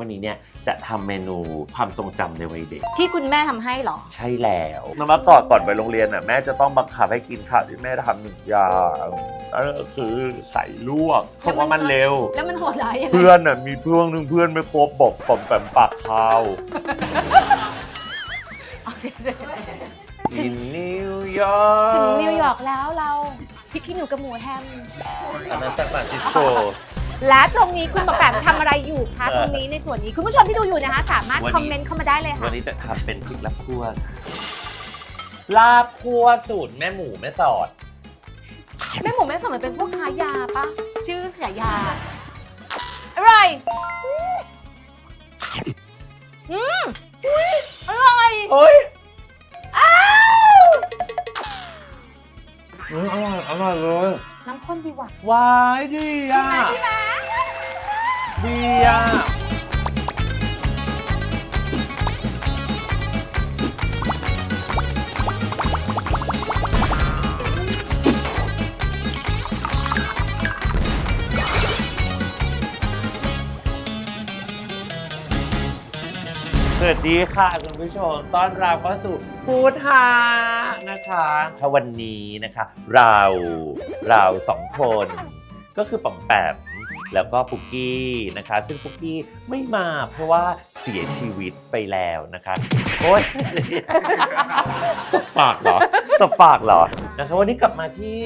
วันนี้เนี่ยจะทำเมนูความทรงจำในวัยเด็ก ที่คุณแม่ทำให้เหรอ ใช่แล้วเมื่อก่อนก่อนไปโรงเรียนน่ะแม่จะต้องบังคับให้กินข้าวที่แม่ทำหนึ่งอย่างนั่นก็คือใส่ลวกเพราะว่ามันเร็ว แล้วมันโหดร้ายยังไงเพื่อนน่ะมีเพื่อนหนึ่งเพื่อนไม่ครบบอกผมแปมปากข้าวเอาสิกินนิวยอร์กถึงนิวยอร์กแล้วเราพริกขี้หนูกับหมูแฮมอันนั้นซานฟรานซิสโก และตรงนี้คุณปะแปมทำอะไรอยู่คะเออตรงนี้ในส่วนนี้คุณผู้ชมที่ดูอยู่นะคะ สามารถวันนี้ คอมเมนต์เข้ามาได้เลยวัค่ะนนี้จะทำเป็นพริกลาบคั่วลาบคั่วสูตรแม่หมูแม่สอด แม่หมูแม่สมเหมือนเป็นพวกค้ายาปะชื่อขายยาอร่อยอืมอร่อยเฮ้ยอ้าว อร่อยอร่อยเลย น้ำข้นดีว่ะวายดีอะใช่ไหมดีอะ วัสดีค่ะคุณผู้ชม ต้อนรับเข้าสู่ฟู้ดฮานะคะถ้าวันนี้นะคะ เราเราสองคน ก็คือป๋อมแปมแล้วก็ปุกกี้นะคะ ซึ่งปุกกี้ไม่มาเพราะว่าเสียชีวิตไปแล้วนะคะโอ๊ยตบปากเหรอตบปากเหรอนะคะวันนี้กลับมาที่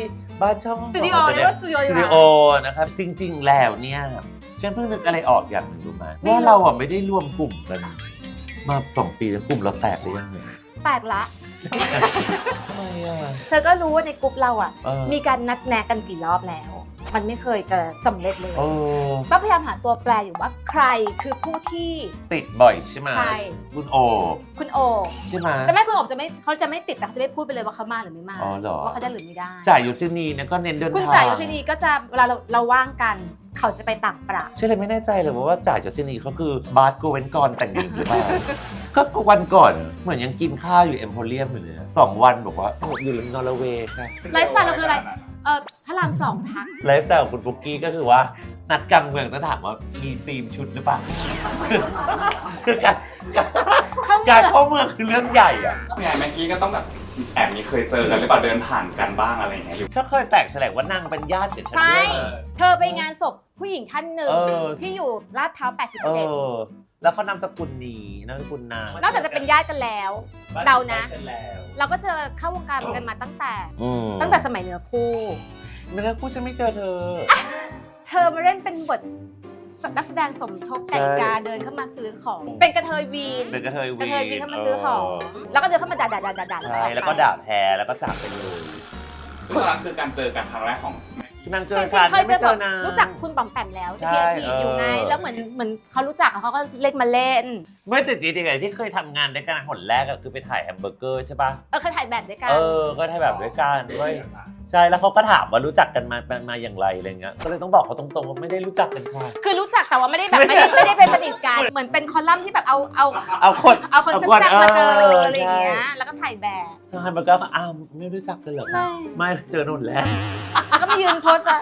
บ้านช่องสตูดิโอขงเรียกว่าสตูดิโอสดีตูดิกโอว่านะครับจริง ๆ แล้วเนี่ยฉันเพิ่งนึกอะไรออกอย่างหนึ่งรู้ไหมว่าเราอะไม่ได้รวมกลุ่มกัน มาสองปีแล้วกลุ่มเราแตกหรือยังเนี่ยแปลกละ ทำไมอะ เธอก็รู้ว่าในกลุ่มเราอะ เออ มีการนัดแนะกันกี่รอบแล้ว มันไม่เคยจะสำเร็จเลยเออก็พยายามหาตัวแปรอยู่ว่าใครคือผู้ที่ติดบ่อยใช่ไหมใช่คุณโอคุณโอใช่ไหมแต่แม่คุณโอบจะไม่เขาจะไม่ติดแต่เขาจะไม่พูดไปเลยว่าเขามาหรือไม่มาอ๋อเหรอว่าเขาได้หรือไม่ได้จ่ายยูซินีเนี่ยก็เน้นเดินทางคุณสายโยชินีก็จะเวลาเราเราว่างกันเขาจะไปต่างประใช่เลยไม่แน่ใจเลยว่าจ่ายยูซินีเขาคือบาร์โกเวนกรแต่งหญิงหรือเปล่าก็วันก่อนเหมือนยังกินข้าวอยู่เอ็มโพเรียมอยู่เลยนะสองวันบอกว่าโอ้อยู่นอร์เวย์ค่ะไลฟ์สไตล์เราคืออะไร เออพระรามสองทักไลฟ์สไตล์ของคุณปุ๊กกี้ก็คือว่า นัดกลางเมืองต้องถามว่ามีธีมชุดหรือเปล่าคือคือการเข้าการเมืองเข้าเมืองคือเรื่องใหญ่อะเนี่ยเมื่อกี้ก็ต้องแบบแอบมีเคยเจอกันหรือเปล่าเดินผ่านกันบ้างอะไรอย่างเงี้ยหรือฉันเคยแตกแสลงว่านางเป็นญาติกับฉันใช่ด้วย เธอไปงานศพผู้หญิงท่านหนึ่งเออ ที่อยู่ลาดพร้าวเอ87 อ แล้วเขานามสกุลนี้นามสกุลนางนอกจากจะเป็นญาติกันแล้ว เดานะบ้แล้วเราก็เจอเข้าวงการกันมาตั้งแต่อืมตั้งแต่สมัยเนื้อคู่ไม่ได้พูดฉันไม่เจอเธอ เธอมาเล่นเป็นบทนักแสดงสมทบใช่ไก่กาเดินเข้ามาซื้อของ เป็นกระเทยวีนเป็นกระเทยกวีระเทยวีนเข้ามาซื้อของ แล้วก็เดินเข้ามาด่าด่าด่าด่าด่าใช่แล้วก็ด่าแพ้แล้วก็จากไปเลยซึ่งตอนนั้นคือการเจอกันครั้งแรกของแม็กกี้ นางเจจอริฉังนๆเคยเจไม่อเจแบอบนาง รู้จักคุณปอมแปมแล้วใช่ที่พีทีเออออยู่ไงแล้วเหมือนเหมือนเขารู้จักเขาก็เรียกมาเล่น ไม่ติดจริงๆไงที่เคยทำงานด้วยกันหนแรกอะคือไปถ่ายแฮมเบอร์เกอร์ใช่ปะเออเคยถ่ายแบบด้วยกัน เออ ก็ถ่ายแบบด้วยกันด้วยใช่แล้วเขาก็ถามว่ารู้จักกันมามาอย่างไรอะไรเงี้ยก็เลยต้องบอกเขาตรงๆว่าไม่ได้รู้จักกันค่ะ คือรู้จักแต่ว่าไม่ได้แบบไม่ได้ไม่ได้เป็นสนิทกันเหมือนเป็นคอลัมน์ที่แบบเอาเอาเอาคนเอาคนแซ่บๆมาเจออะไรอย่างเงี้ยใช่แล้วก็ถ่ายแบบทางแฮมเบอร์เกอร์ก็อ้าวไม่รู้จักกันเหรอคะไม่ไม่เจอนุ่นแล้วก็มายืนโพสอะ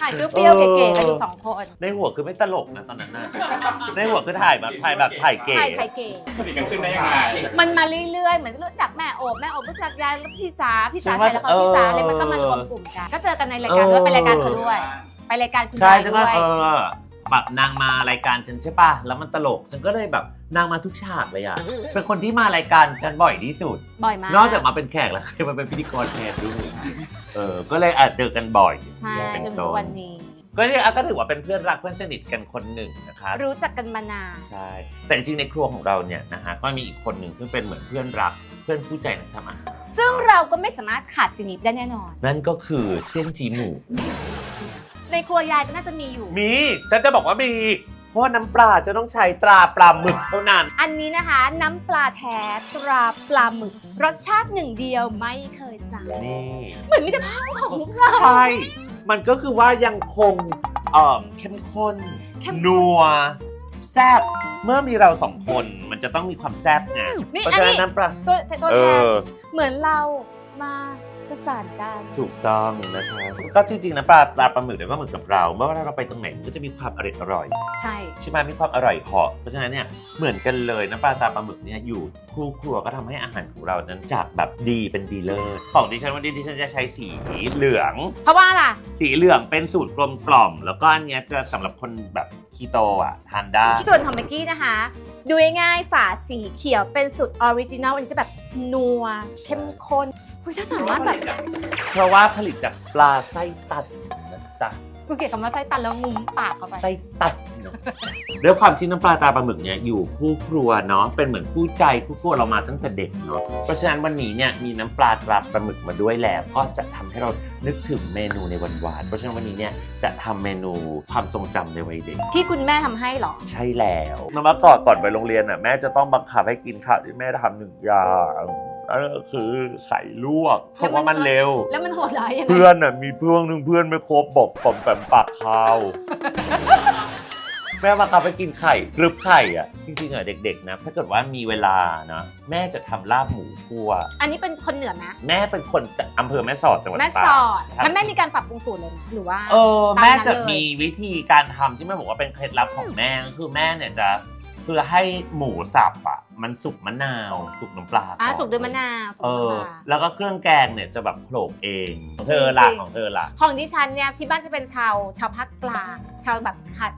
ถ่ายเปรี้ยวๆเก๋ๆกันอยู่สองคนในหัวคือไม่ตลกนะตอนนั้นนะในหัวคือถ่ายแบบถ่ายแบบถ่ายเก๋ถ่ายถ่ายเก๋สนิทกันขึ้นได้ยังไงมันมาเรื่อยๆเหมือนรู้จักแม่โอบแม่โอบรู้จักยายแล้วพี่สาพี่สาถ่ายละครพี่สาอะไรมันก็มารวมกลุ่มกันก็เจอกันในรายการด้วยไปรายการเขาด้วย ไปรายการคุณใช่ยายฉันด้ก็วย เออแบบนางมารายการฉันใช่ป่ะ แล้วมันตลกฉันก็เลยแบบนางมาทุกฉากเลยอะ เป็นคนที่มารายการฉันบ่อยที่สุด บ่อยมากนอกจากมาเป็นแขกแล้วเคยมาเป็นพิธีกรแทนด้วยเออ ก็เลยอาจเจอกันบ่อยใช่เป็นจนถึต้งนวันนี้ ก็เนี่ยอะก็ถือว่าเป็นเพื่อนรักเพื่อนสนิทกันคนหนึ่งนะคะ รู้จักกันมานาน ใช่ แต่จริงๆในครัวของเราเนี่ยนะฮะก็มีอีกคนหนึ่งซึ่งเป็นเหมือนเพื่อนรัก เพื่อนผู้ใจนักทำอาหารซึ่งเราก็ไม่สามารถขาดซินิปได้แน่นอน นั่นก็คือเส้นจีหมู ในครัวยายก็น่าจะมีอยู่ มีฉันจะบอกว่ามี เพราะว่าน้ำปลาจะต้องใช้ตราปลาหมึกเท่านั้น อันนี้นะคะ น้ำปลาแท้ตราปลาหมึก รสชาติหนึ่งเดียวไม่เคยจางนี่เหมือนมิตรภาพของพวกเรา ใช่มันก็คือว่ายังคงเอ่อเข้มข้น เข้มข้น นัว แซ่บเมื่อมีเราสองคนมันจะต้องมีความแซ่บไงนี่เพราะอันฉะนั้นี้นน้ำปลา ตัวตัวเอแทนอ เหมือนเรามาประ สานกัน ถูกต้องนะคะก็จริงๆนะปลาปลาปลาหมึกเนี่ยก็เหมือนกับเราเมื่อเวลาเราไปตรงไหนมันก็จะมีความอร่อยอร่อยใช่ ใช่ไหมมีความอร่อยเหาะเพราะฉะนั้นเนี่ยเหมือนกันเลยน้ำปลาตาปลาหมึกเนี่ยอยู่คู่ครัวก็ทำให้อาหารของเรานั้นจากแบบดีเป็นดีเลิศของดิฉันวันนี้ดิฉันจะใช้สีเหลือง เพราะว่าล่ะสีเหลืองเป็นสูตรกลมกล่อม แล้วก็อันเนี้ยจะสำหรับคนแบบคีโตอะทานได้ ส่วนของเมกกี้นะคะ ดูง่ายๆฝาสีเขียวเป็นสูตรออริจินัลอันนี้จะแบบนัวเข้มข้น คุยถ้าสามารถแบบเพราะว่าผลิตจากปลาไส้ตันนะจ๊ะกูเกลียดคำว่าไส้ตันแล้วงุ้มปากเข้าไป ไส้ตัดเนาะด้วยความที่น้ำปลาตาปลาหมึกเนี่ยอยู่คู่ครัวเนาะเป็นเหมือนคู่ใจคู่ครัวเรามาตั้งแต่เด็กเนาะเพราะฉะนั้นวันนี้เนี่ยมีน้ำปลาตราปลาหมึกมาด้วยแล้วก็จะทำให้เรานึกถึงเมนูในวันวานเพราะฉะนั้นวันนี้เนี่ยจะทำเมนูความทรงจำในวัยเด็ก ที่คุณแม่ทำให้เหรอ ใช่แล้วเมื่อก่อนก่อนไปโรงเรียนอะแม่จะต้องบังคับให้กินข้าวที่แม่ทำหนึ่งอย่างนั่น ก็คือไข่ลวก เพราะว่ามันเร็ว แล้วมันโหดร้ายยังไงเพื่อนน่ะมีเพื่อนหนึ่งเพื่อนไม่ครบบอกผมแปมปากข้าวแม่บังคับให้กินไข่กรึบไข่อะจริงๆอะเด็กๆนะถ้าเกิดว่ามีเวลานะแม่จะทำลาบหมูคั่ว อันนี้เป็นคนเหนือไหมแม่เป็นคนจากอำเภอแม่สอดจังหวัดแม่ตากสอดครับแล้วแม่มีการปรับปรุงสูตรเลยไหมหรือว่าเออตามนั้นแม่จะเลยมีวิธีการทำที่แม่บอกว่าเป็นเคล็ดลับของแม่ก็คือแม่เนี่ยจะ คือให้หมูสับอะมันสุกมะนาวสุกน้ำปลาอะก่อนสุกด้วยมะนาวสุกเอด้วยอ มะนาว แล้วก็เครื่องแกงเนี่ยจะแบบโขลกเองของเธอละของเธอละของดิฉันเนี่ยที่บ้านจะเป็นชาวชาวภาคกลาง ชาวแบบ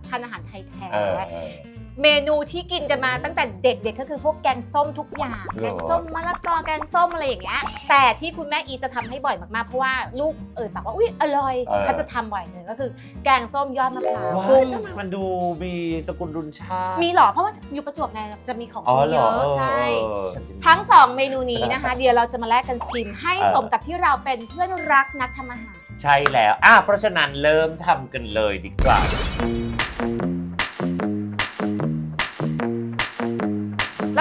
ทานอาหารไทยแท้ เออเออ เมนูที่กินกันมาตั้งแต่เด็กๆก็คือพวกแกงส้มทุกอย่างหรอแกงส้มมะละกอแกงส้มอะไรอย่างเงี้ย แต่ที่คุณแม่อีจะทำให้บ่อยมากๆ เพราะว่าลูกเอ่ยปากว่าอุ้ยอร่อยเขาจะทำบ่อยเลยก็คือ แกงส้มยอดมะพร้าวว้ากุ้ยงทำไมมันดูมีสกุลรุนชาติมีเหรอ เพราะว่าอยู่ประจวบไงจะมีของอ๋อกินเหรเยออะเออใช่เออทั้งสองเมนูนี้นะคะ เดี๋ยวเราจะมาแลกกันชิมให้เออสมกับที่เราเป็นเพื่อนรักนักทำอาหาร ใช่แล้วอะเพราะฉะนั้นเริ่มทำกันเลยดีกว่า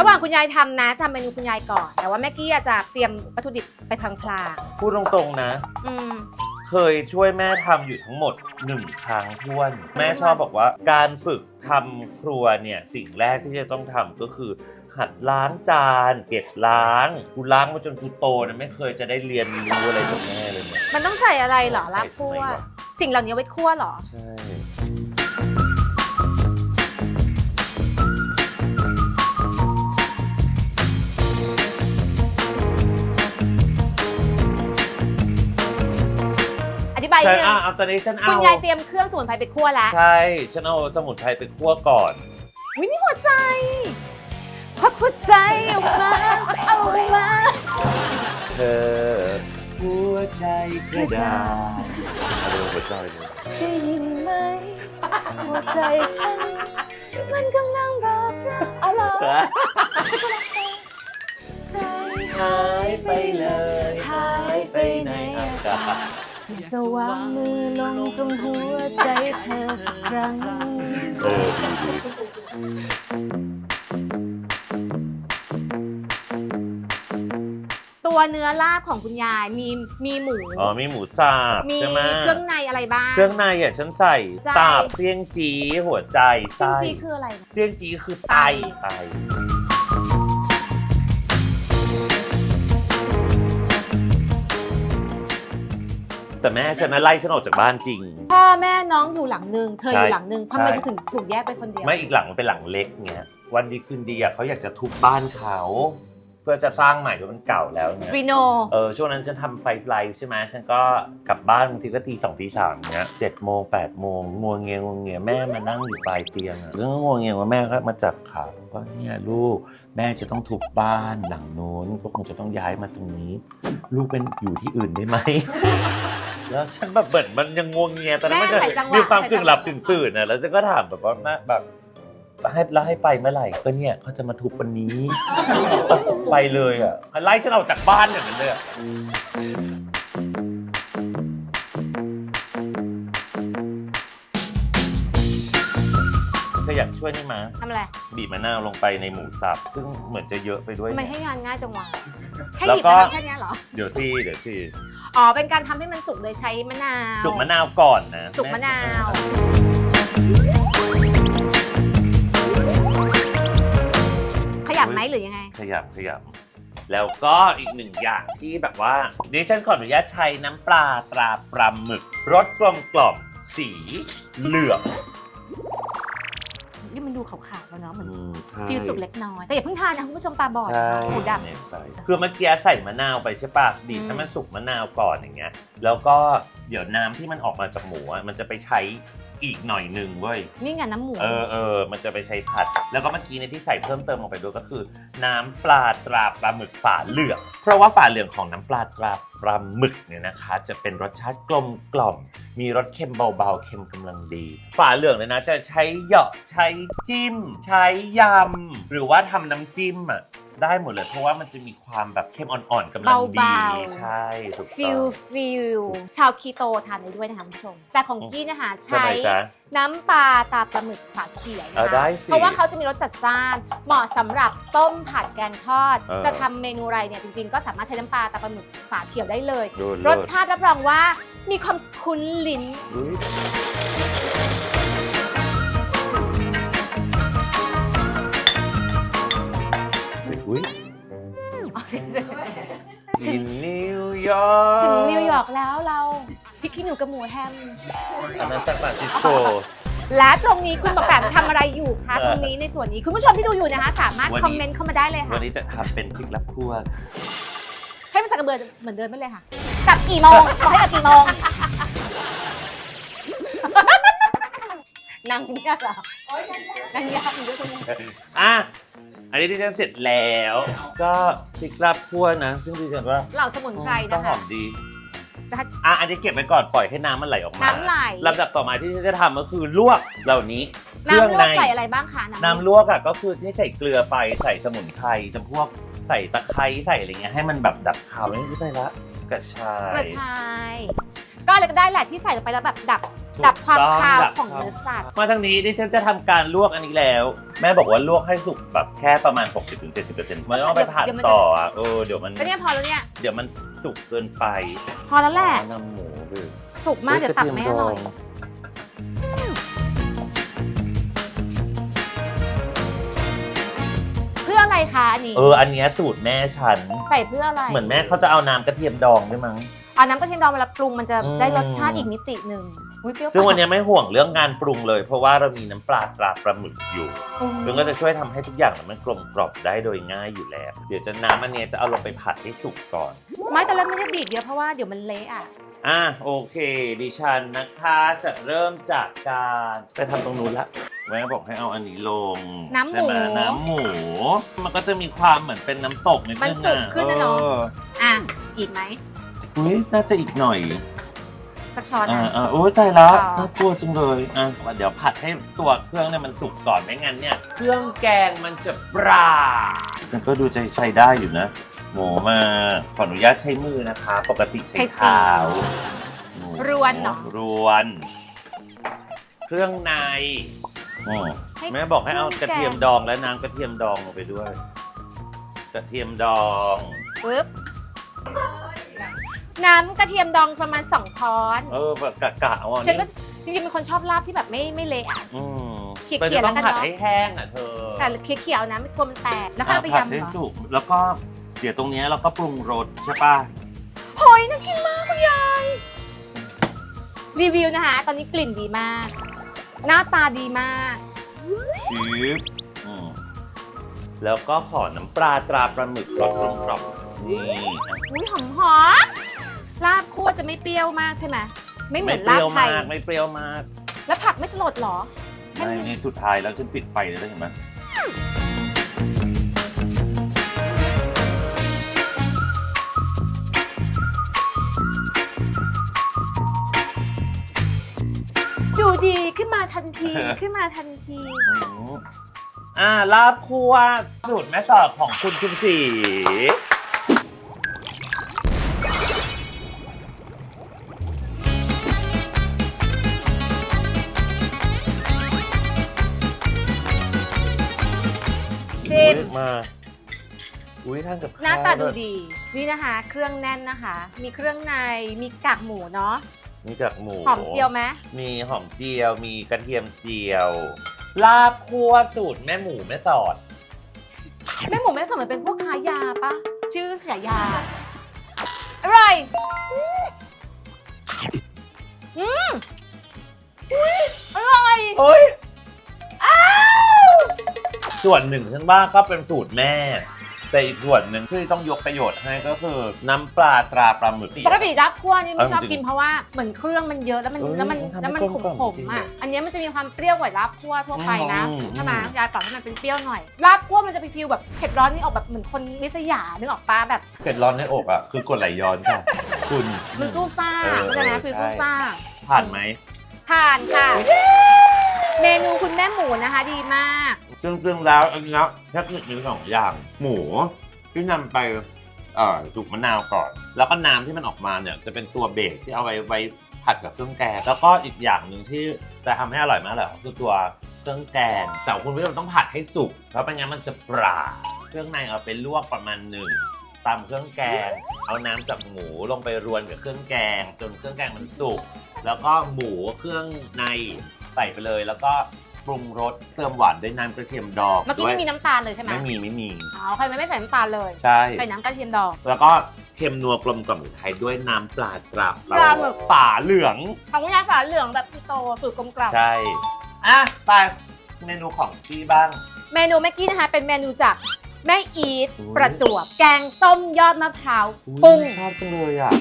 ระหว่างคุณยายทำนะจะทำเมนูคุณยายก่อน แต่ว่าแม่กี้อาจจะเตรียมวัตถุดิบไปพลางพูดตรงๆนะ ๆอืม เคยช่วยแม่ทำอยู่ทั้งหมดหนึ่งครั้งท้วน แม่ชอบบอกว่า การฝึกทำครัวเนี่ยสิ่งแรกที่จะต้องทำก็คือ หัดล้างจาน เก็บล้างกูล้างมาจนกูโตนะไม่เคยจะได้เรียนรู้อะไรจากแม่เลยเนี่ย มันต้องใส่อะไรเหรอลาบคั่วใส่ทำไมวะ สิ่งเหล่านี้เอาไว้คั่วเหรอ ใช่ อธิบายนิใช่ดนึงอะเอาตอนนี้ฉันเอาคุณยายเตรียมเครื่องสมุนไพรไปคั่วแล้วใช่ฉันเอาสมุนไพรไปคั่วก่อนวินี่หัวใจควักหัวใจออกมาเอามาเธอหัวใจกระดาษเอาเลยหัวใจเลยได้ยินไหมหัวใจฉัน มันกำลังบอกเราเอาเหรอใจหายไปเลยหา ศจะวางมือลงตรงหัวใจเธอสักครั้งเออดีดีตัวเนื้อลาบของคุณยายมีมีหมู อ๋อมีหมูสับมีใช่ไหมเครื่องในอะไรบ้าง เครื่องในอะฉันใส่ใจ ตับเสี่ยงจีหัวใจจไส้ริงๆคืออะไรนะเสี่ยงจีคือไตไต ไต แต่แม่ฉันนะไล่ฉันออกจากบ้านจริง พ่อแม่น้องอยู่หลังหนึ่งเธออยู่ใช่หลังหนึ่งทำไมใช่ถึงถูกแยกไปคนเดียว ไม่อีกหลังมันเป็นหลังเล็กเงี้ยวันดีคืนดีอะเขาอยากจะทุบบ้านเขา เพื่อจะสร้างใหม่เพราะมันเก่าแล้วเนี่ยรีโนเออช่วงนั้นฉันทำไฟไฟใช่ไหมฉันก็กลับบ้านบางทีก็ตีสองตีสามเงี้ยเจ็ดโมงแปดโมงงัวเงียงัวเงียแม่มานั่งอยู่ปลายเตียงอะแล้วก็งัวเงียว่าแม่ก็มาจับขาว่าเนี่ยลูกแม่จะต้องทุบบ้านหลังโน้นก็คงจะต้องย้ายมาตรงนี้ ลูกเป็นอยู่ที่อื่นได้ไหม แล้วฉันแบบเหมือนมันยังงวงเงียตอนนั้นมันแม่จะใส่จังหวะมีความใส่กึ่งจังหวะหลับกึ่งตื่นนะแล้วฉันก็ถามแบบว่าแม่แบบให้แล้วให้ไปเมื่อไหร่ก็เนี่ยเขาจะมาทุบวันนี้ ไปเลยอะไล่ฉันออกจากบ้านอย่างนั้นเลยอะเธออยากช่วยนี่มาทำอะไรบีบมะนาวลงไปในหมูสับซึ่งเหมือนจะเยอะไปด้วยทำไมเนี่ย ให้งานง่ายจังวะ ให้แล้วหยิบก็มาทำแค่เนี้ยเหรอ เดี๋ยวสิเดี๋ยวสิอ๋อ เป็นการทำให้มันสุกโดยใช้มะนาว สุกมะนาวก่อนนะสุกมะนาว ขยับไหมหรือยังไง ขยับขยับ แล้วก็อีกหนึ่งอย่างที่แบบว่าดิฉันขออนุญาตใช้น้ำปลาตราปลาหมึกรสกลมกล่อมสีเหลือง นี่มันดูขาวๆแล้วเนาะเหมือนอืมใช่ฟิลสุกเล็กน้อย แต่อย่าเพิ่งทานนะคุณผู้ชมตาบอดใช่หูดับ เนี่ยใส่คือเมื่อกี้ใส่มะนาวไปใช่ปะดีดอืม ให้มันสุกมะนาวก่อนอย่างเงี้ย แล้วก็เดี๋ยวน้ำที่มันออกมาจากหมูอะมันจะไปใช้ อีกหน่อยหนึ่งเว้ย นี่ไงน้ำหมู เออเออ มันจะไปใช้ผัด แล้วก็เมื่อกี้เนี่ยที่ใส่เพิ่มเติมลงไปด้วยก็คือ น้ำปลาตราปลาหมึกฝาเหลือง เพราะว่าฝาเหลืองของน้ำปลาตราปลาหมึกเนี่ยนะคะ จะเป็นรสชาติกลมกล่อม มีรสเค็มเบาๆ เค็มกำลังดี ฝาเหลืองเนี่ยนะจะใช้เหยาะใช้จิ้ม ใช้ยำหรือว่าทำน้ำจิ้มอะ ได้หมดเลยเพราะว่ามันจะมีความแบบเค็มอ่อนๆกำลังดีเบาๆ ใช่ถูกต้ฟิอลง ฟิลชาวคีโตทานได้ด้วยนะคะคุณผู้ชม แต่ของกี้นะคะใช่ใช้ไหมจ๊ะน้ำปลาตาปลาหมึกฝาเขียวนะเอาคะได้สิเพราะว่าเขาจะมีรสจัดจ้าน เหมาะสำหรับต้มผัดแกงทอด เออ จะทำเมนูอะไรเนี่ยจริงๆ ก็สามารถใช้น้ำปลาตาปลาหมึกฝาเขียวได้เลย ดูรเลิสศชาติรับรองว่ามีความคุ้นลิ้น อุ๊ย อุ้ยกินนิวยอร์กถึงนิวยอร์กแล้วเราพริกขี้หนูกับหมูแฮม อันนั้นซานฟรานซิสโก และตรงนี้คุณประแปมทำอะไรอยู่คะเออตรงนี้ในส่วนนี้คุณผู้ชมที่ดูอยู่นะคะ สามารถวันนี้ คอมเมนต์เข้ามาได้เลยวัค่ะนนี้จะทำเป็นพริกลับคั่วใช้ภาษากระเบือเหมือนเดิมไม่เลยค่ะกลับกี่โมงบอกให้กลับกี่โมงนั่งเนี่ยเหรอนั่งยากอยู่ด้วยคุณเนี่ยอะ อันนี้ที่ฉันเสร็จแล้ว ก็พริกลับคั่วนะ ซึ่งดิฉันว่าเหล่าสมุนไพรต้อนะงหคะอมดีอะอันนี้เก็บไว้ก่อนปล่อยให้น้ำมันไหลออกมาน้ำไหล ลำดับต่อมาที่ฉันจะทำก็คือลวกเหล่านี้เครื่น้ำองลวใน กใส่อะไรบ้างคะน้ำลวกอะก็คือที่ใส่เกลือไปใส่สมุนไพรจำพวกใส่ตะไคร้ใส่อะไรเงี้ยให้มันแบบดับคาวนี่ใส่ละกระชากระยชาย ก็อะไรก็ได้แหละที่ใส่ลงไปแล้วแบบดับดับความถูกต้องคาวดับ ของคาวเนื้อสัตว์มาทางนี้ดิฉันจะทำการลวกอันนี้แล้ว แม่บอกว่าลวกให้สุกแบบแค่ประมาณ 60-70%ไม่ต้องไปผัดเดี๋ยวมันจะต่ออะเออเดี๋ยวมันก็เนี่ยพอแล้วเนี่ย เดี๋ยวมันสุกเกินไปพอแล้วแหละอ๋อนำหมูไปสุกมากเดี๋ยวตักไม่อร่อย เพื่ออะไรคะอันนี้ เอออันเนี้ยสูตรแม่ฉัน ใส่เพื่ออะไร เหมือนแม่เขาจะเอาน้ำกระเทียมดองด้วยมั้งเอาน้ำกระเทียมดองเวลาปรุงมันจะอืมได้รสชาติอีกมิติหนึ่งอุ๊ยเปรี้ยวซึ่งวันเนี้ยไม่ห่วงเรื่องงานปรุงเลย เพราะว่าเรามีน้ำปลาตราปลาหมึกอยู่อืมซึ่งก็จะช่วยทำให้ทุกอย่างมันกลมกรอบได้โดยง่ายอยู่แล้ว เดี๋ยวจะน้ำอันเนี้ยจะเอาลงไปผัดให้สุกก่อน ไม่ตอนแรกไม่ได้บีบเยอะเพราะว่าเดี๋ยวมันเละอะ อะโอเค ดิฉันนะคะจะเริ่มจากการไปทำตรงนู้นละแม่บอกให้เอาอันนี้ลงน้ำหมูใช่ไน้ำหมู มันก็จะมีความเหมือนเป็นน้ำตกนิดนึงมันสุกขึ้นนะเนอะอออะอีกไหม อุ้ยน่าจะอีกหน่อยสักช้อนอ่านะอ่าโอ้ยตายแล้วช้อนน่ากลัวจังเลยอะเดี๋ยวผัดให้ตัวเครื่องเนี่ยมันสุกก่อนไม่งั้นเนี่ย เครื่องแกงมันจะปรามันก็ดูจะใช้ได้อยู่นะหมูมาขออนุญาตใช้มือนะคะ ปกติใช้เท้าหมูรวนเนาะรวน เครื่องในอืมให้แม่บอกให้เอาเครื่กองแกงระเทียมดองและน้ำกระเทียมดองลงไปด้วย กระเทียมดองปึ๊บ น้ำกระเทียมดองประมาณ 2 ช้อนเออแบบกะกะเอาอันฉันก็นี้จริงๆเป็นคนชอบลาบที่แบบไม่ไม่เละอะอืมเขียดๆมันจะต้องแล้วกันผัดเนอะ ให้แห้งอะเธอแต่เขียวๆนะไม่กลัวมันแตกแล้วค่อยเอาไปผัดยำให้เหรอสุกแล้วก็เดี๋ยวตรงเนี้ยเราก็ปรุงรสใช่ป่ะโหยน่ากินมากคุณยายรีวิวนะคะ ตอนนี้กลิ่นดีมาก หน้าตาดีมาก ชิปอืมแล้วก็ขอน้ำปลาตราปลาหมึกรสกลมกล่อมนี่อะอุ้ยหอมหอม ลาบคั่วจะไม่เปรี้ยวมากใช่ไหมไม่เหมืไม่อนเปลาบรี้ยวไทยมากไม่เปรี้ยวมากแล้วผักไม่สลดเหรอให้ไม่มันนี่สุดท้ายแล้วฉันปิดไฟเลยแล้วเห็นไหมดูดีขึ้นมาทันที ขึ้นมาทันทีอืมอ่าลาบคั่วสูตรแม่สอดของคุณชุมศรี มอุ๊ยมาอุ้ยทานกับหน้าตาข้วดูวยดี นี่นะคะ เครื่องแน่นนะคะ มีเครื่องในมีกากหมูเนาะมีกับหมูหอมเจียวไหมมีหอมเจียว มีกระเทียมเจียว ลาบคั่วสูตรแม่หมูแม่สอด แม่หมูแม่สมเหมือนเป็นพวกค้ายาปะชื่อฉายาอร่อยอืมอุ๊ยอร่อยโอ้ย ส่วนหนึ่งฉันว่าก็เป็นสูตรแม่ แต่อีกส่วนหนึ่งที่ต้องยกประโยชน์ให้ก็คือน้ำปลาตราปลาหมึก ปกติรับคั่วนี่ไม่ชอบเอาจริงกินเพราะว่าเหมือนเครื่องมันเยอะแล้วมันเออแล้วมันทำให้แล้วมันกลขมมกล่อมๆจริงอะอะอันเนี้ยมันจะมีความเปรี้ยวกว่ารับคั่วทั่วไปนะอืม ใช่ไหมยายปรับให้มันเป็นเปรี้ยวหน่อยรับคั่วมันจะเป็นฟิลแบบเผ็ดร้อนนี่ออกแบบเหมือนคนนิสยานึกออกปะแบบ เผ็ดร้อนในอกอะคือกดไหลย้อนค่ะคุณ มันสู้ซ่าเออเข้าใจไหมคือใช่สู้ซ่า ผ่านไหมผ่านค่ะ เมนูคุณแม่หมูนะคะดีมากซึ่งซึ่งแล้วอันนี้เทคนิคมีสองอย่าง หมูที่นำไปเอ่อจุกมะนาวก่อน แล้วก็น้ำที่มันออกมาเนี่ยจะเป็นตัวเบสที่เอาไว้ไว้ผัดกับเครื่องแกงแล้วก็อีกอย่างหนึ่งที่จะทำให้อร่อยมากเลยคือตัวเครื่องแกงแต่คุณผู้ชมต้องผัดให้สุกเพราะไม่งั้นมันจะปราเครื่องในเอาไปลวกประมาณหนึ่งตำเครื่องแกง เอาน้ำจากหมูลงไปรวนกับเครื่องแกง จนเครื่องแกงมันสุก แล้วก็หมูเครื่องใน ใส่ไปเลย แล้วก็ปรุงรสเติมหวานด้วยน้ำกระเทียมดองเมื่อกี้ด้วยไม่มีน้ำตาลเลยใช่ไหมไม่มีไม่มี อ๋อใครไม่ใส่น้ำตาลเลยใช่ ใส่น้ำกระเทียมดอง แล้วก็เค็มนัวกลมกล่อมไทยด้วยน้ำปลาตราบปลาหมึก ฝาเหลือง ของคุณยายฝาเหลืองแบบพี่โตสูตรกลมกล่อมใช่อะไปเมนูของพี่บ้าง เมนูเมื่อกี้นะคะเป็นเมนูจากแม่อีทอุ๊ยประจวบ แกงส้มยอดมะพร้าวกุ้งชอบจังเลยอะ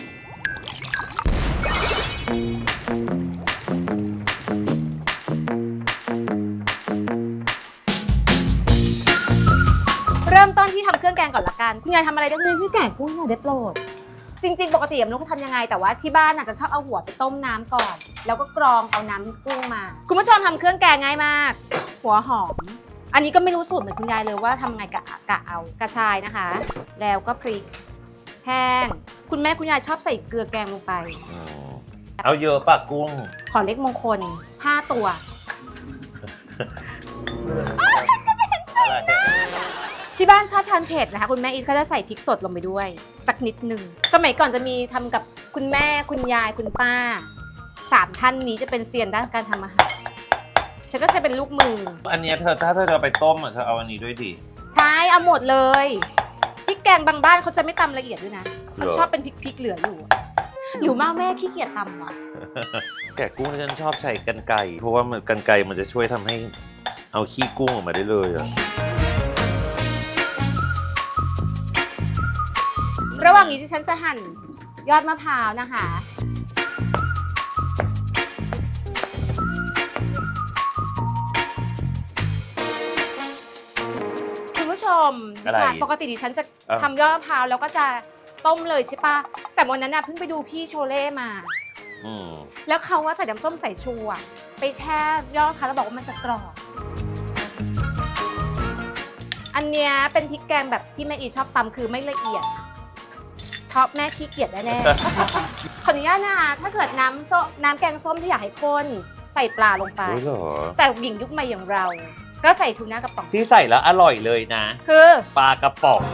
แกงก่อนละกันคุณยายทำอะไรได้เลยพี่แกงกุ้งหน่อยได้โปรด จริง ๆ ปกติไม่รู้เขาทำยังไง แต่ว่าที่บ้านอาจจะชอบเอาหัวไปต้มน้ำก่อน แล้วก็กรองเอาน้ำกุ้งมา คุณผู้ชมทำเครื่องแกงง่ายมาก หัวหอม อันนี้ก็ไม่รู้สูตรเหมือนคุณยายเลยว่าทำไงกะกะเอากระชายนะคะ แล้วก็พริกแห้ง คุณแม่คุณยายชอบใส่เกลือแกงลงไปเอาเยอะปะกุ้ง ขอเลขมงคล 5 ตัว อะไร ที่บ้านชอบทานเผ็ดนะคะคุณแม่อีทก็จะใส่พริกสดลงไปด้วย สักนิดหนึ่งสมัยก่อนจะมีทำกับคุณแม่คุณยายคุณป้าสามท่านนี้จะเป็นเซียนด้านการทำอาหารฉันก็จะเป็นลูกมือ อันเนี้ยเธอถ้าเธอจะไปต้มอะเธอเอาอันนี้ด้วยดิ ใช่เอาหมดเลยพริกแกงบางบ้านเขาจะไม่ตำละเอียดด้วยนะเขาเหรอชอบเป็นพริกพริกๆเหลืออยู่หรือมากแม่ขี้เกียจตำว่ะ แกะกุ้งฉันชอบใช้กันไก่เพราะว่ามันกันไก่มันจะช่วยทำให้เอาขี้กุ้งออกมาได้เลยอะ ระหว่างนี้ที่ฉันจะหั่นยอดมะพร้าวนะคะ คุณผู้ชมอะไรดิฉันปกติดิฉันจะอะทำยอดมะพร้าวแล้วก็จะต้มเลยใช่ปะแต่วันนั้นน่ะเพิ่งไปดูพี่โชเล่มา อืมแล้วเขาว่าใส่น้ำส้มสายชูอะไปแช่ยอดมะพร้าวแล้วบอกว่ามันจะกรอบ อันเนี้ยเป็นพริกแกงแบบที่แม่อีชอบตำคือไม่ละเอียด เพราะแม่ขี้เกียจแน่ๆ ขออนุญาตนะคะถ้าเกิดน้ำส้มน้ำแกงส้มที่อยากให้ข้นใส่ปลาลงไป โอ้ยเหรอแต่หญิงยุคใหม่อย่างเรา ก็ใส่ทูน่ากระป๋อง ที่ใส่แล้วอร่อยเลยนะ คือปลากระป๋อง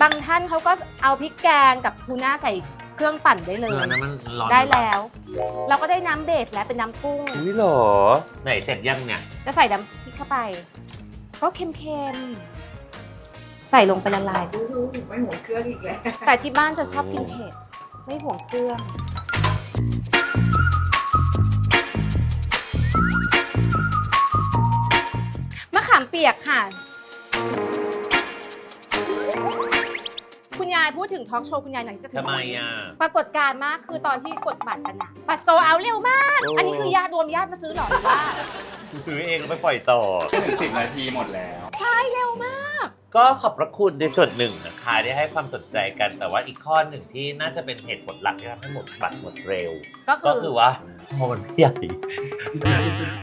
บางท่านเขาก็เอาพริกแกงกับทูน่าใส่เครื่องปั่นได้เลเอย อนะมันร้อนได้แล้ว เราก็ได้น้ำเบสแล้วเป็นน้ำกุ้ง อุ้ยเหรอ ไหนเสร็จยังเนี่ย จะใส่น้ำพริกเข้าไป ก็เค็มๆ ใส่ลงไปละลาย ไม่หัวเครื่องอีกแล้วแต่ที่บ้านจะชอบกินเผ็ดไม่ห่วงเครื่อง มะขามเปียกค่ะ คุณยายพูดถึงทอล์กโชว์คุณยายหน่อยที่จะถึงทำไมอะ ปรากฏการณ์มากคือตอนที่กดบัตรกันนะบัตรโซเอาเร็วมาก โอ้ อันนี้คือญาติรวมญาติมาซื้อเหรอหรือว่า ซื้อเองแล้วไปปล่อยต่อไม่ถึงสิบนาทีหมดแล้วใช่เร็วมา กก็ขอบพระคุณในส่วนหนึ่งนะคะที่ให้ความสนใจกันแต่ว่าอีกข้อหนึ่งที่น่าจะเป็นเหตุผลหลักที่ทำให้หมดบัตรหมดเร็ว ก็ก็คืคืออว่าพอมันไม่ใหญ่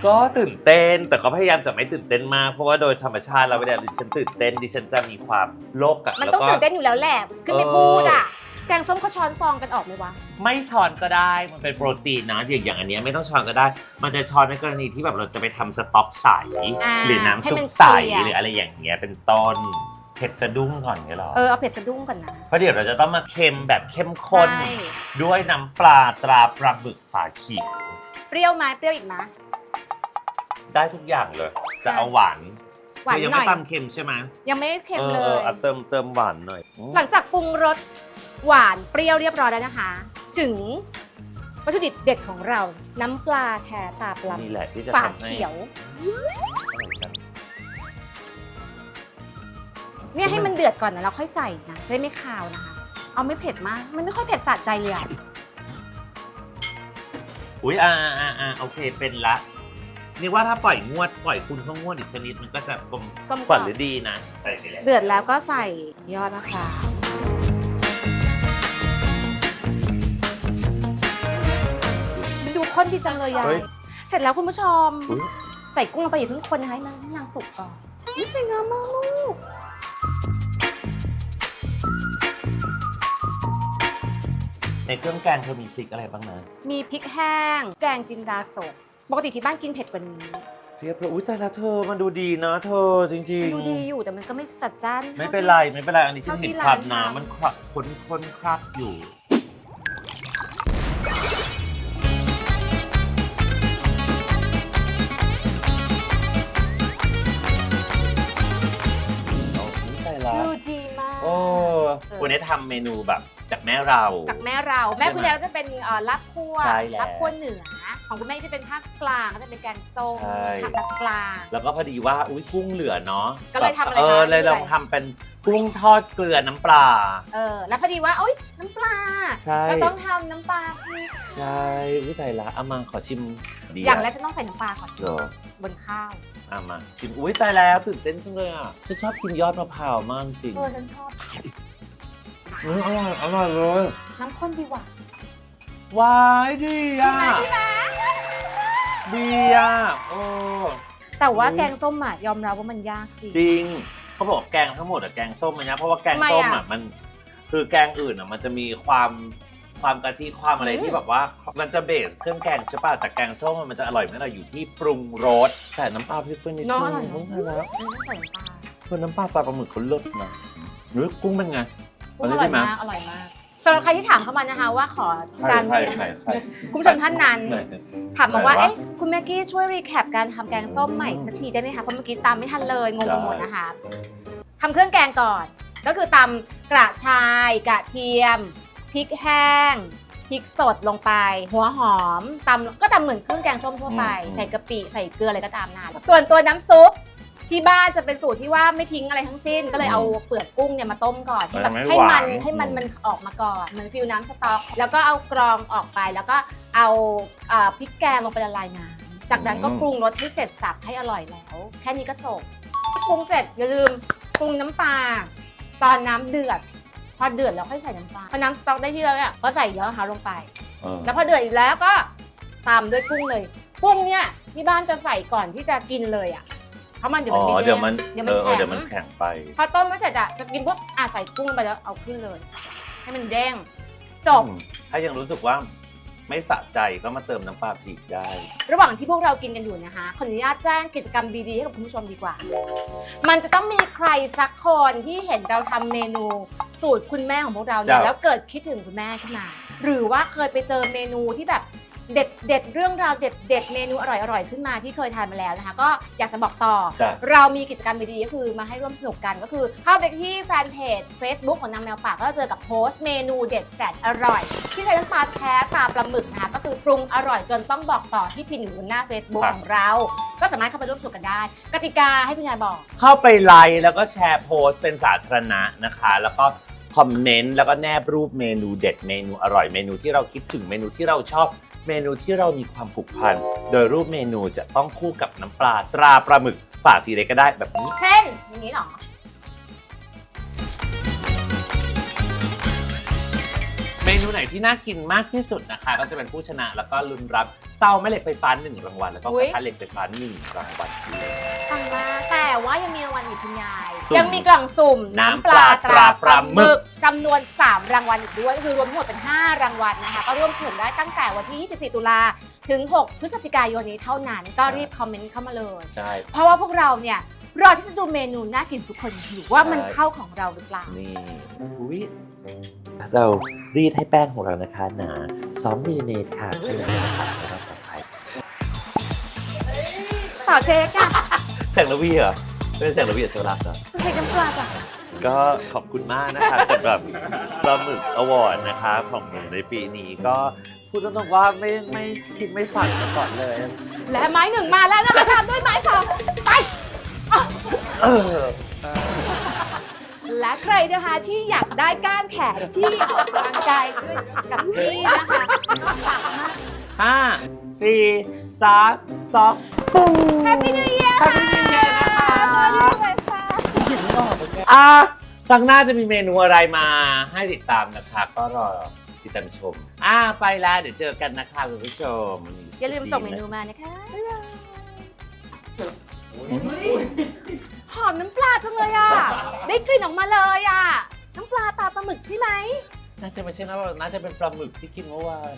ก็ตื่นเต้นแต่ก็พยายามจะไม่ตื่นเต้นมากเพราะว่าโดยธรรมชาติแล้วเวลาดิฉันตื่นเต้นดิฉันจะมีความโลกอะมันแล้วต้องก็ ตื่นเต้นอยู่แล้วแหละขึ้นไปเออพูดอะ แกงส้มเขาช้อนฟองกันออกไหมวะ ไม่ช้อนก็ได้ มันเป็นโปรตีนนะอย่างอย่างอันเนี้ยไม่ต้องช้อนก็ได้ มันจะช้อนในกรณีที่แบบเราจะไปทำสต๊อกใส อ่าหรือน้ำให้ซุมัปนใส เคลียร์ หรืออะไรอย่างเงี้ยเป็นต้นเผ็ดสะดุ้งก่อนเงี้ยหรอเออเอาเผ็ดสะดุ้งก่อนนะเพราะเดี๋ยวเราจะต้องมาเค็มแบบเข้มข้น ใช่ด้วยน้ำปลาตราปลาบึกฝาขีดเปรี้ยวไหมเปรี้ยวอีกไหม ได้ทุกอย่างเลย จะใช่เอาหวานหหวานเธอยังหน่ไม่อย ตำเค็มใช่ไหมยังไม่เค็มออเลออยอะเติมเติมหวานหน่อยอืมหลังจากปรุงรส หวานเปรี้ยวเรียบร้อยแล้วนะคะ ถึงวัตถุดิบเด็ดของเรา น้ำปลาแท้ตาปลานี่แหละที่จะฝาทำให้เขียวอร่อยจังเนี่ยให้มันเดือดก่อนนะเราค่อยใส่นะจะได้ไม่คาวนะคะ เอาไม่เผ็ดมาก มันไม่ค่อยเผ็ดสะใจเลยอะอุ้ยอ่าอ่าอ่าโอเคเป็นละนี่ว่าถ้าปล่อยงวดปล่อยคุณเขางวดอีกชนิดมันก็จะกลมกลมกกล่ล่ออมมหรือดีนะใส่ไปแล้ว เดือดแล้วก็ใส่ยอดมะพร้าวมั ข้นดีจังเลยยาเฮ้ยย เสร็จแล้วคุณผู้ชม อุ๊ย ใส่กุ้งลงไปอย่าเพิ่งคนนะคะให้มันให้นางสุกก่อนนี่สวยงามมากลูกในเครื่องแกงเธอมีพริกอะไรบ้างนะ มีพริกแห้ง แกงจินดาสดปกติที่บ้านกินเผ็ดกว่านี้เรียบร้อยอุ้ยแต่ละเธอมันดูดีนะ เธอจริงดูดีอยู่แต่มันก็ไม่จัดจ้านๆไม่เป็นไรไม่เป็นไรอันนี้ฉันเท่าที่เห็นความร้านทำน้ำมันคลักค้นค้นคลักอยู่ วันนี้ทำเมนูแบบจากแม่เรา จากแม่เรา แม่ใช่ไหมคุณยายก็จะเป็นเอ่อลาบคั่วใช่แล้ว ลาบคั่วเหนือ ของคุณแม่จะเป็นภาคกลางก็จะเป็นแกงส้มใช่ภาคกลาง แล้วก็พอดีว่าอุ้ยกุ้งเหลือเนาะก็เลยทำอะไรเออคะเลยลองนี่อะไรทำเป็นกุ้งทอดเกลือน้ำปลา เออ แล้วพอดีว่าโอ๊ยน้ำปลา ใช่ ก็ต้องทำน้ำปลาพริก ใช่อุ้ยตายละเอามาขอชิม ดีอย่างแรกฉันต้องใส่น้ำปลาก่อนเหรอบนข้าวเอามาชิมอุ้ยตายแล้วตื่นเต้นจังเลยอะฉันชอบกินยอดมะพร้าวมากจริงเออฉันชอบอืมอร่อยอร่อยเลยน้ำข้นดีกว่าวายดีอะพี่แม่ดีอะโอ้แต่ว่าอุ๊ยแกงส้มอะยอมรับว่ามันยากจริงจริงเขาบอกแกงทั้งหมดอะแกงส้มมันนะเพราะว่าแกงทำไมส้มอะอะมัน คือแกงอื่นอะมันจะมีความ ความกะทิความอะไรอืมที่แบบว่ามันจะเบสเครื่องแกงใช่ป่ะแต่แกงส้มอะมันจะอร่อยไม่อร่อยอยู่ที่ปรุงรสแต่น้ำปลาพริกเพิ่มนิดนึเนาะงอร่อยต้องเนาะใช่แล้วเออต้องใส่น้ำปลาคือน้ำปลาปลาปลาหมึกเขาเลิศนะหรือกุ้งเป็นไงกุ้งอัอนนี้ร่อยได้ไหมมากอร่อยมากสำหรับใครที่ถามเข้ามานะคะว่าขอการใครใครใครคุณผู้ชมท่านนั้น ไหนถามมาว่า ไหนวะเอ๊ะ คุณแม็กกี้ช่วยรีแคปการทำแกงส้มใหม่สักทีได้ไหมคะ เพราะเมื่อกี้ตามไม่ทันเลย งงไปหมดนะคะทำเครื่องแกงก่อน ก็คือตำกระชาย กระเทียม พริกแห้งพริกสดลงไป หัวหอมตำก็ตำเหมือนเครื่องแกงส้มทั่วไปใส่กะปิใส่เกลืออะไรก็ตามนาส่วนตัวน้ำซุปที่บ้านจะเป็นสูตรที่ว่าไม่ทิ้งอะไรทั้งสิ้น ก็เลยเอาเปลือกกุ้งเนี่ยมาต้มก่อนให้แบบมันทำให้ให้หวามันนให้มันมันออกมาก่อนเหมือนฟิลน้ำสต๊อก แล้วก็เอากรองออกไปแล้วก็เอาเอ่อพริกแกงลงไปละลายน้ำจากนั้นก็อืมปรุงรสให้เสร็จสับให้อร่อยแล้ว แค่นี้ก็จบปรุงเสร็จอย่าลืมปรุงน้ำปลาตอนน้ำเดือด พอเดือดแล้วค่อยใส่น้ำปลาพอน้ำสต๊อกได้ที่แล้วเนี่ยก็ใส่เยอะค่ะลงไป เออแล้วพอเดือดอีกแล้วก็ตามด้วยกุ้งเลยกุ้งเนี่ยที่บ้านจะใส่ก่อนที่จะกินเลยอะเพราะมันเดี๋ยวอ๋มันอไม่เดี๋ยวมันเดี๋ยวเอมันอเออแข็งเดี๋ยวมันแข็งไป พอต้มไม่เสร็จอะจะกินปุ๊บอะใส่กุ้งลงไปแล้วเอาขึ้นเลย ให้มันเด้งจบอืมถ้ายังรู้สึกว่า ไม่สะใจก็มาเติมน้ำปลาพริกได้ ระหว่างที่พวกเรากินกันอยู่นะคะขออนุญาตแจ้งกิจกรรมดีๆให้กับคุณผู้ชมดีกว่า มันจะต้องมีใครสักคนที่เห็นเราทำเมนูสูตรคุณแม่ของพวกเราเนี่ยจ้ะ แล้วเกิดคิดถึงคุณแม่ขึ้นมา หรือว่าเคยไปเจอเมนูที่แบบ เด็ดเด็ดๆเรื่องราวเด็ดเด็ดๆเมนูอร่อยๆขึ้นมาที่เคยทานมาแล้วนะคะ ก็อยากจะบอกต่อ จ้ะ เรามีกิจกรรมดีๆก็คือมาให้ร่วมสนุกกันก็คือ เข้าไปที่แฟนเพจ Facebook ของนางแมวป่าก็จะเจอกับโพสต์เมนูเด็ดแสนอร่อย ที่ใช้น้ำปลาแท้ตาปลาหมึกนะคะก็คือปรุงอร่อยจนต้องบอกต่อที่พิมพ์อยู่บนหน้า Facebook ครับของเรา ก็สามารถเข้าไปร่วมสนุกกันได้ กติกาให้คุณยายบอก เข้าไปไลค์แล้วก็แชร์โพสต์เป็นสาธารณะนะคะ แล้วก็คอมเมนต์แล้วก็แนบรูปเมนูเด็ดเมนูอร่อยเมนูที่เราคิดถึงเมนูที่เราชอบ เมนูที่เรามีความผูกพัน โดยรูปเมนูจะต้องคู่กับน้ำปลาตราปลาหมึกฝาสีเลยกก็ได้แบบนี้ เช่นอย่างนี้เหรอ มนูไหนที่น่ากินมากที่สุดนะคะ ก็จะเป็นผู้ชนะแล้วก็ลุ้นรับเตาแม่เหล็กไฟฟ้าหนึ่งรางวัลแล้วก็อุ๊กยระทะเหล็กไฟฟ้าหนึ่งรางวัลฟังมาแต่ว่ายังมีรางวัลอีกคุณยาย สุ่มยังมีกล่องสุ่มน้ำน้ำปลาตราปลาหหมึมึกกจำนวน 3 รางวัลอีกด้วยก็คือรวมทั้งหมดเป็น 5 รางวัลนะคะ ก็ร่วมสนุกได้ตั้งแต่วันที่ 24 ตุลาถึง 6 พฤศจิกายนนี้เท่านั้นก็รีบคอมเมนต์เข้ามาเลย ใช่ เพราะว่าพวกเราเนี่ย รอที่จะดูเมนูน่ากินทุกคนอยู่ว่ามันใช่ เข้าของเราหรือเปล่า นี่อุ้ย เรารีดให้แป้งของเรานะคะหนา2มิลลิเมตรค่ะเพื่อให้เราตัดและปลอดภัยสาวเช็คอะแสงระวีเหรอเป็นเสียงระเบียบโซลัสเหรอสเต็กน้ำปลาจ้ะก็ขอบคุณมากนะคะสำหรับปลาหมึกอวอร์ดนะคะของหนูในปีนี้ก็พูดตรงๆว่าไม่ไม่คิดไม่ฝันมาก่อนเลย และไม้หนึ่งมาแล้วนะคะตามด้วยไม้สองไป เออ และใครนะคะที่อยากได้ก้านแขนที่ออกกำลังกายด้วยกับพี่นะคะฝากมากห้าสี่สามสองปุ้งแฮปปี้นิวเยียร์ค่ะ Happy New Year นะคะสวัสดีค่ะอะครั้งหน้าจะมีเมนูอะไรมาให้ติดตามนะคะ ก็รอติดตามชม อะไปแล้วเดี๋ยวเจอกันนะคะคุณผู้ชมอย่าลืมส่งเมนูมานะคะบ๊ายบาย หอมน้ำปลาจังเลยอะ ได้กลิ่นออกมาเลยอะ น้ำปลาตาปลาหมึกใช่ไหม น่าจะไม่ใช่นะน่าจะเป็นปลาหมึกที่กินเมื่อวาน